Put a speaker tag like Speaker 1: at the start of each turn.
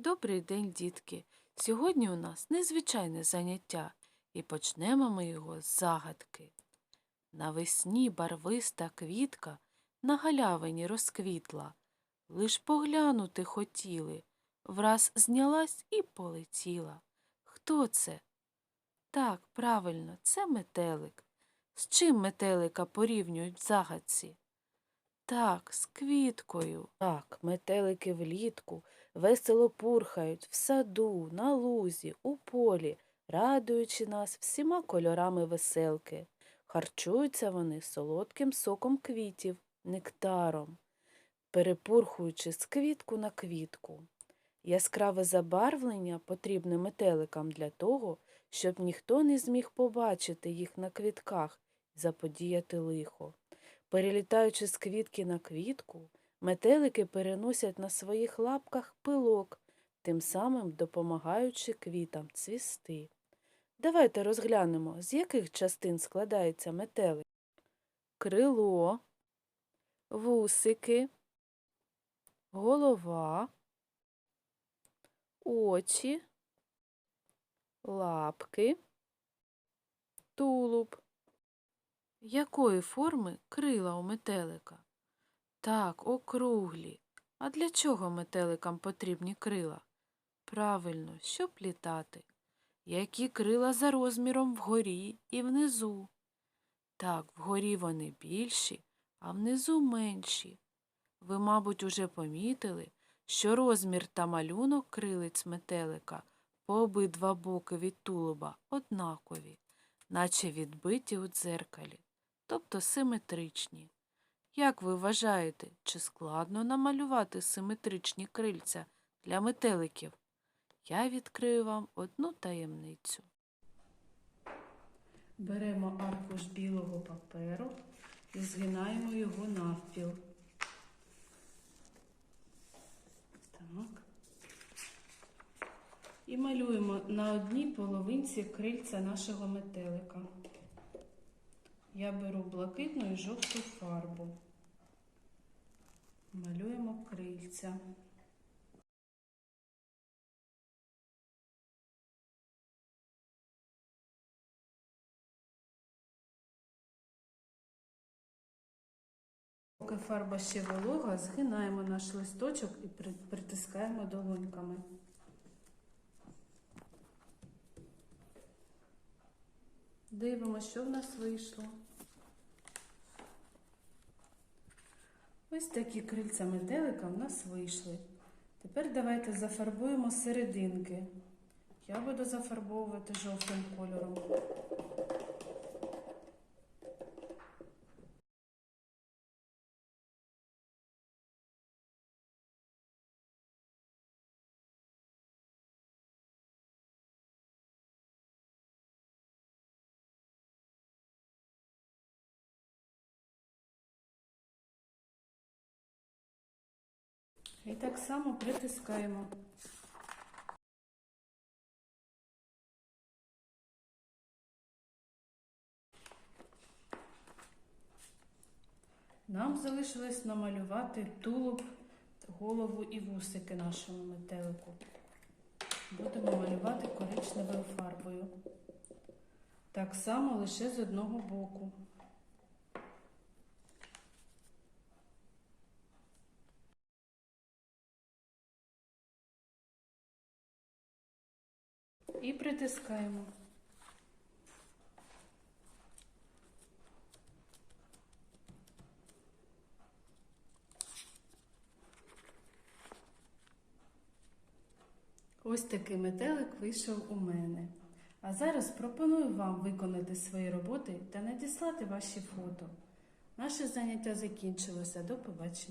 Speaker 1: Добрий день, дітки! Сьогодні у нас незвичайне заняття, і почнемо ми його з загадки. Навесні барвиста квітка на галявині розквітла. Лиш поглянути хотіли, враз знялась і полетіла. Хто це? Так, правильно, це метелик. З чим метелика порівнюють в загадці? Так, з квіткою. Так, метелики влітку весело пурхають в саду, на лузі, у полі, радуючи нас всіма кольорами веселки. Харчуються вони солодким соком квітів, нектаром, перепурхуючи з квітку на квітку. Яскраве забарвлення потрібне метеликам для того, щоб ніхто не зміг побачити їх на квітках і заподіяти лихо. Перелітаючи з квітки на квітку, метелики переносять на своїх лапках пилок, тим самим допомагаючи квітам цвісти. Давайте розглянемо, з яких частин складається метелик. Крило, вусики, голова, очі, лапки, тулуб. Якої форми крила у метелика? Так, округлі. А для чого метеликам потрібні крила? Правильно, щоб літати. Які крила за розміром вгорі і внизу? Так, вгорі вони більші, а внизу менші. Ви, мабуть, уже помітили, що розмір та малюнок крилиць метелика по обидва боки від тулуба однакові, наче відбиті у дзеркалі, тобто симетричні. Як ви вважаєте, чи складно намалювати симетричні крильця для метеликів? Я відкрию вам одну таємницю. Беремо аркуш білого паперу і згинаємо його навпіл. Так. І малюємо на одній половинці крильця нашого метелика. Я беру блакитну і жовту фарбу. Малюємо крильця. Поки фарба ще волога, згинаємо наш листочок і притискаємо долоньками. Дивимося, що в нас вийшло. Ось такі крильця метелика в нас вийшли. Тепер давайте зафарбуємо серединки. Я буду зафарбовувати жовтим кольором. І так само притискаємо. Нам залишилось намалювати тулуб, голову і вусики нашому метелику. Будемо малювати коричневою фарбою. Так само лише з одного боку. І притискаємо. Ось такий метелик вийшов у мене. А зараз пропоную вам виконати свої роботи та надіслати ваші фото. Наше заняття закінчилося. До побачення.